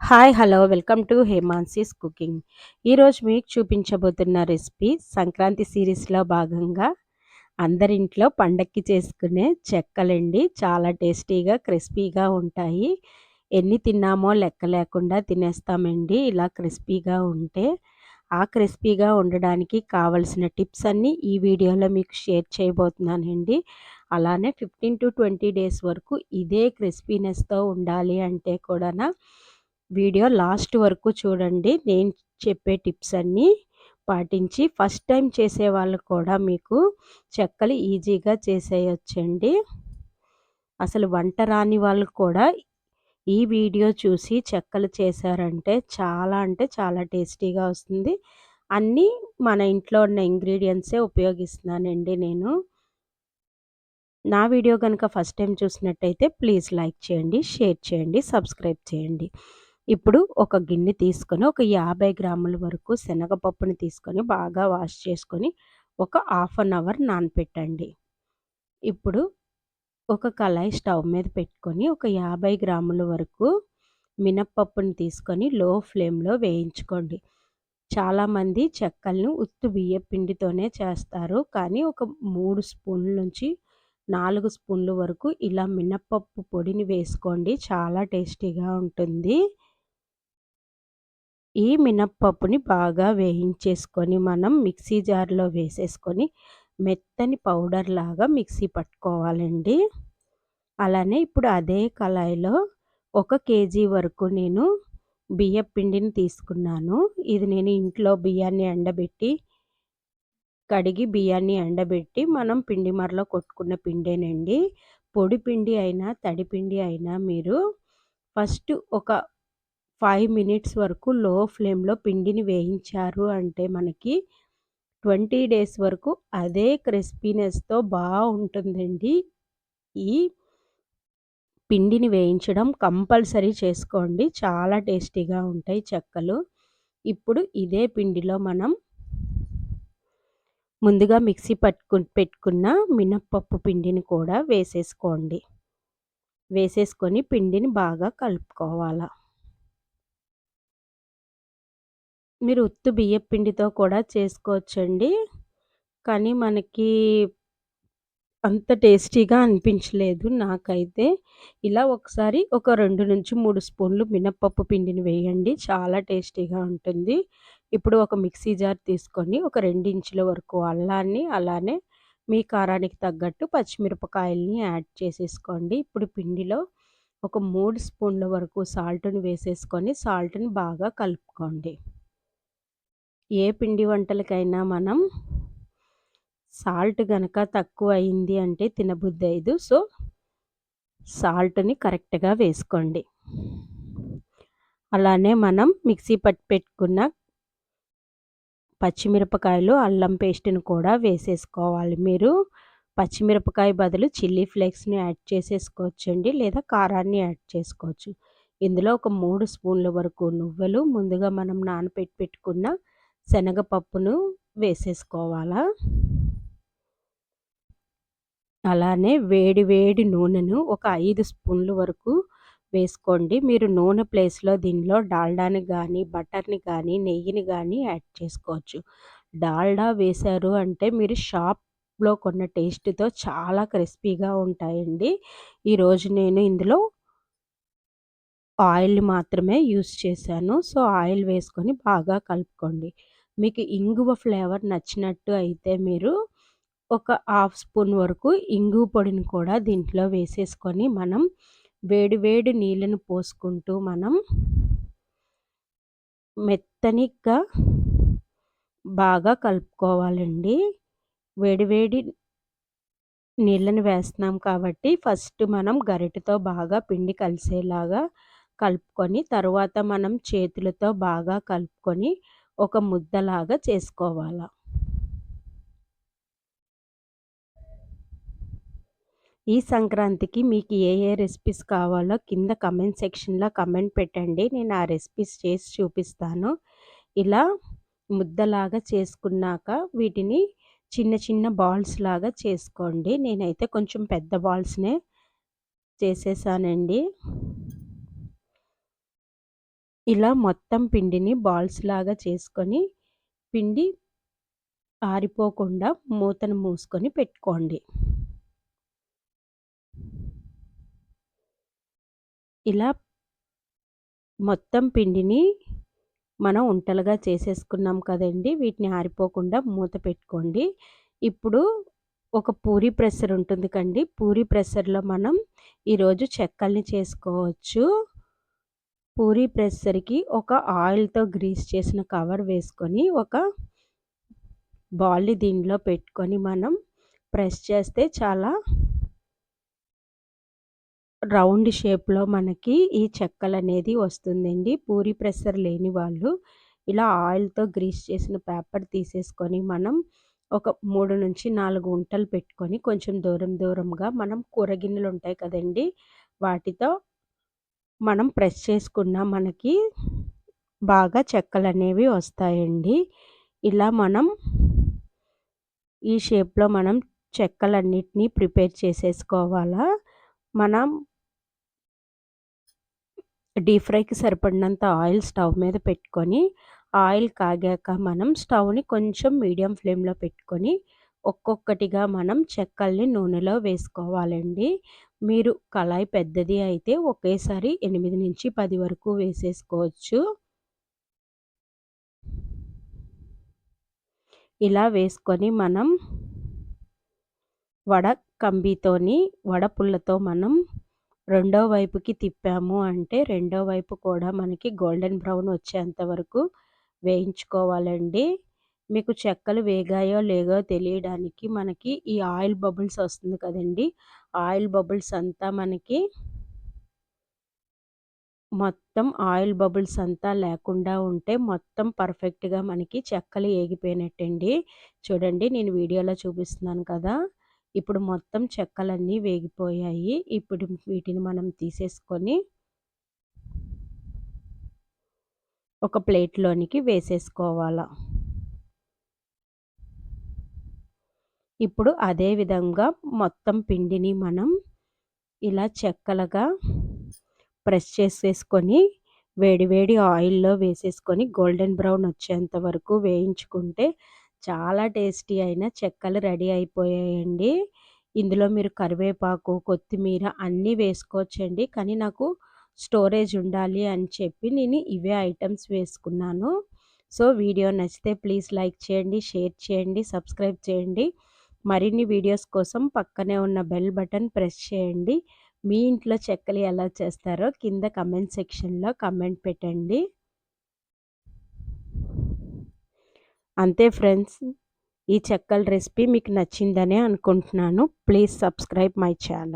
Hi hello welcome to Hemansi's cooking. ఈరోజు మీకు చూపించబోతున్న recipe Sankranti సిరీస్లో భాగంగా అందరింట్లో పండక్కి చేసుకునే చెక్కలండి. చాలా టేస్టీగా క్రిస్పీగా ఉంటాయి. ఎన్ని తిన్నామో లెక్క లేకుండా తినేస్తామండి. ఇలా క్రిస్పీగా ఉంటే ఆ క్రిస్పీగా ఉండడానికి కావలసిన టిప్స్ అన్నీ ఈ వీడియోలో మీకు షేర్ చేయబోతున్నానండి. అలానే ఫిఫ్టీన్ టు ట్వంటీ డేస్ వరకు ఇదే క్రిస్పీనెస్తో ఉండాలి అంటే కూడా వీడియో లాస్ట్ వరకు చూడండి. నేను చెప్పే టిప్స్ అన్నీ పాటించి ఫస్ట్ టైం చేసే వాళ్ళు కూడా మీకు చెక్కలు ఈజీగా చేసేయచ్చండి. అసలు వంట రాని వాళ్ళు కూడా ఈ వీడియో చూసి చెక్కలు చేశారంటే చాలా అంటే చాలా టేస్టీగా వస్తుంది. అన్నీ మన ఇంట్లో ఉన్న ఇంగ్రీడియంట్సే ఉపయోగిస్తున్నానండి నేను. నా వీడియో కనుక ఫస్ట్ టైం చూసినట్టయితే ప్లీజ్ లైక్ చేయండి షేర్ చేయండి సబ్స్క్రైబ్ చేయండి. ఇప్పుడు ఒక గిన్నె తీసుకొని ఒక యాభై గ్రాముల వరకు శనగపప్పుని తీసుకొని బాగా వాష్ చేసుకొని ఒక హాఫ్ అన్ అవర్ నానపెట్టండి. ఇప్పుడు ఒక కళాయి స్టవ్ మీద పెట్టుకొని ఒక యాభై గ్రాముల వరకు మినప్పప్పుని తీసుకొని లో ఫ్లేమ్లో వేయించుకోండి. చాలామంది చెక్కలను ఉత్తు బియ్య పిండితోనే చేస్తారు. కానీ ఒక మూడు స్పూన్ల నుంచి నాలుగు స్పూన్ల వరకు ఇలా మినప్పప్పు పొడిని వేసుకోండి. చాలా టేస్టీగా ఉంటుంది. ఈ మినప్పప్పుని బాగా వేయించేసుకొని మనం మిక్సీ జార్లో వేసేసుకొని మెత్తని పౌడర్ లాగా మిక్సీ పట్టుకోవాలండి. అలానే ఇప్పుడు అదే కళాయిలో ఒక కేజీ వరకు నేను బియ్య పిండిని తీసుకున్నాను. ఇది నేను ఇంట్లో బియ్యాన్ని ఎండబెట్టి కడిగి బియ్యాన్ని ఎండబెట్టి మనం పిండి మరలో కొట్టుకున్న పిండేనండి. పొడి పిండి అయినా తడి పిండి అయినా మీరు ఫస్ట్ ఒక ఫైవ్ మినిట్స్ వరకు లో ఫ్లేమ్లో పిండిని వేయించారు అంటే మనకి ట్వంటీ డేస్ వరకు అదే క్రిస్పీనెస్తో బాగుంటుందండి. ఈ పిండిని వేయించడం కంపల్సరీ చేసుకోండి. చాలా టేస్టీగా ఉంటాయి చెక్కలు. ఇప్పుడు ఇదే పిండిలో మనం ముందుగా మిక్సీ పట్టుకు పెట్టుకున్న మినప్పప్పు పిండిని కూడా వేసేసుకోండి. వేసేసుకొని పిండిని బాగా కలుపుకోవాలి. మీరు ఉత్తు బియ్యం పిండితో కూడా చేసుకోవచ్చండి. కానీ మనకి అంత టేస్టీగా అనిపించలేదు నాకైతే. ఇలా ఒకసారి ఒక రెండు నుంచి మూడు స్పూన్లు మినప్పప్పు పిండిని వేయండి. చాలా టేస్టీగా ఉంటుంది. ఇప్పుడు ఒక మిక్సీ జార్ తీసుకొని ఒక రెండు ఇంచుల వరకు అల్లాన్ని అలానే మీ కారానికి తగ్గట్టు పచ్చిమిరపకాయల్ని యాడ్ చేసేసుకోండి. ఇప్పుడు పిండిలో ఒక మూడు స్పూన్ల వరకు సాల్ట్ని వేసేసుకొని సాల్ట్ని బాగా కలుపుకోండి. ఏ పిండి వంటలకైనా మనం సాల్ట్ కనుక తక్కువ అయింది అంటే తినబుద్ధి అయ్యదు. సో సాల్ట్ని కరెక్ట్గా వేసుకోండి. అలానే మనం మిక్సీ పట్టి పెట్టుకున్న పచ్చిమిరపకాయలు అల్లం పేస్ట్ని కూడా వేసేసుకోవాలి. మీరు పచ్చిమిరపకాయ బదులు చిల్లీ ఫ్లేక్స్ని యాడ్ చేసేసుకోవచ్చండి లేదా కారాన్ని యాడ్ చేసుకోవచ్చు. ఇందులో ఒక మూడు స్పూన్ల వరకు నువ్వులు ముందుగా మనం నానపెట్టి పెట్టుకున్న శనగపప్పును వేసేసుకోవాలా? అలానే వేడి వేడి నూనెను ఒక ఐదు స్పూన్లు వరకు వేసుకోండి. మీరు నూనె ప్లేస్లో దీనిలో డాల్డాని కానీ బటర్ని కానీ నెయ్యిని కానీ యాడ్ చేసుకోవచ్చు. డాల్డా వేశారు అంటే మీరు షాప్లో కొన్న టేస్ట్తో చాలా క్రిస్పీగా ఉంటాయండి. ఈరోజు నేను ఇందులో ఆయిల్ మాత్రమే యూస్ చేశాను. సో ఆయిల్ వేసుకొని బాగా కలుపుకోండి. మీకు ఇంగువ ఫ్లేవర్ నచ్చినట్టు అయితే మీరు ఒక హాఫ్ స్పూన్ వరకు ఇంగువ పొడిని కూడా దీంట్లో వేసేసుకొని మనం వేడి వేడి నీళ్ళను పోసుకుంటూ మనం మెత్తనిగా బాగా కలుపుకోవాలండి. వేడివేడి నీళ్ళని వేస్తున్నాం కాబట్టి ఫస్ట్ మనం గరిటెతో బాగా పిండి కలిసేలాగా కలుపుకొని తర్వాత మనం చేతులతో బాగా కలుపుకొని ఒక ముద్దలాగా చేసుకోవాలా? ఈ సంక్రాంతికి మీకు ఏ ఏ రెసిపీస్ కావాలో కింద కమెంట్ సెక్షన్లో కమెంట్ పెట్టండి. నేను ఆ రెసిపీస్ చేసి చూపిస్తాను. ఇలా ముద్దలాగా చేసుకున్నాక వీటిని చిన్న చిన్న బాల్స్ లాగా చేసుకోండి. నేనైతే కొంచెం పెద్ద బాల్స్నే చేసేసానండి. ఇలా మొత్తం పిండిని బాల్స్ లాగా చేసుకొని పిండి ఆరిపోకుండా మూతను మూసుకొని పెట్టుకోండి. ఇలా మొత్తం పిండిని మనం ఉంటలుగా చేసేసుకున్నాం కదండి వీటిని ఆరిపోకుండా మూత పెట్టుకోండి. ఇప్పుడు ఒక పూరి ప్రెషర్ ఉంటుంది కండి పూరి ప్రెషర్లో మనం ఈరోజు చెక్కల్ని చేసుకోవచ్చు. పూరి ప్రెస్సర్కి ఒక ఆయిల్తో గ్రీస్ చేసిన కవర్ వేసుకొని ఒక బాల్ని దీనిలో పెట్టుకొని మనం ప్రెస్ చేస్తే చాలా రౌండ్ షేప్లో మనకి ఈ చెక్కలు అనేది వస్తుందండి. పూరి ప్రెషర్ లేని వాళ్ళు ఇలా ఆయిల్తో గ్రీస్ చేసిన పేపర్ తీసేసుకొని మనం ఒక మూడు నుంచి నాలుగు ఉంటలు పెట్టుకొని కొంచెం దూరం దూరంగా మనం కూర గిన్నెలు ఉంటాయి కదండి వాటితో మనం ప్రెస్ చేసుకున్న మనకి బాగా చెక్కలు అనేవి వస్తాయండి. ఇలా మనం ఈ షేప్లో మనం చెక్కలన్నిటినీ ప్రిపేర్ చేసేసుకోవాలా? మనం డీప్ ఫ్రైకి సరిపడినంత ఆయిల్ స్టవ్ మీద పెట్టుకొని ఆయిల్ కాగాక మనం స్టవ్ని కొంచెం మీడియం ఫ్లేమ్లో పెట్టుకొని ఒక్కొక్కటిగా మనం చెక్కల్ని నూనెలో వేసుకోవాలండి. మీరు కళాయి పెద్దది అయితే ఒకేసారి ఎనిమిది నుంచి పది వరకు వేసేసుకోవచ్చు. ఇలా వేసుకొని మనం వడ కంబితోని వడపుల్లతో మనం రెండో వైపుకి తిప్పాము అంటే రెండో వైపు కూడా మనకి గోల్డెన్ బ్రౌన్ వచ్చేంత వరకు వేయించుకోవాలండి. మీకు చెక్కలు వేగాయో లేదో తెలియడానికి మనకి ఈ ఆయిల్ బబుల్స్ వస్తుంది కదండి. ఆయిల్ బబుల్స్ అంతా మనకి మొత్తం ఆయిల్ బబుల్స్ అంతా లేకుండా ఉంటే మొత్తం పర్ఫెక్ట్గా మనకి చెక్కలు ఏగిపోయినట్టండి. చూడండి నేను వీడియోలో చూపిస్తున్నాను కదా. ఇప్పుడు మొత్తం చెక్కలన్నీ వేగిపోయాయి. ఇప్పుడు వీటిని మనం తీసేసుకొని ఒక ప్లేట్లోనికి వేసేసుకోవాలా. ఇప్పుడు అదే విధంగా మొత్తం పిండిని మనం ఇలా చెక్కలుగా ప్రెస్ చేసేసుకొని వేడివేడి ఆయిల్లో వేసేసుకొని గోల్డెన్ బ్రౌన్ వచ్చేంత వరకు వేయించుకుంటే చాలా టేస్టీ అయిన చెక్కలు రెడీ అయిపోయాయండి. ఇందులో మీరు కరివేపాకు కొత్తిమీర అన్నీ వేసుకోవచ్చండి. కానీ నాకు స్టోరేజ్ ఉండాలి అని చెప్పి నేను ఇవే ఐటమ్స్ వేసుకున్నాను. సో వీడియో నచ్చితే ప్లీజ్ లైక్ చేయండి షేర్ చేయండి సబ్స్క్రైబ్ చేయండి. మరిన్ని వీడియోస్ కోసం పక్కనే ఉన్న బెల్ బటన్ ప్రెస్ చేయండి. మీ ఇంట్లో చెక్కలు ఎలా చేస్తారో కింద కమెంట్ సెక్షన్లో కమెంట్ పెట్టండి. అంతే ఫ్రెండ్స్ ఈ చెక్కల రెసిపీ మీకు నచ్చిందనే అనుకుంటున్నాను. Please subscribe my channel.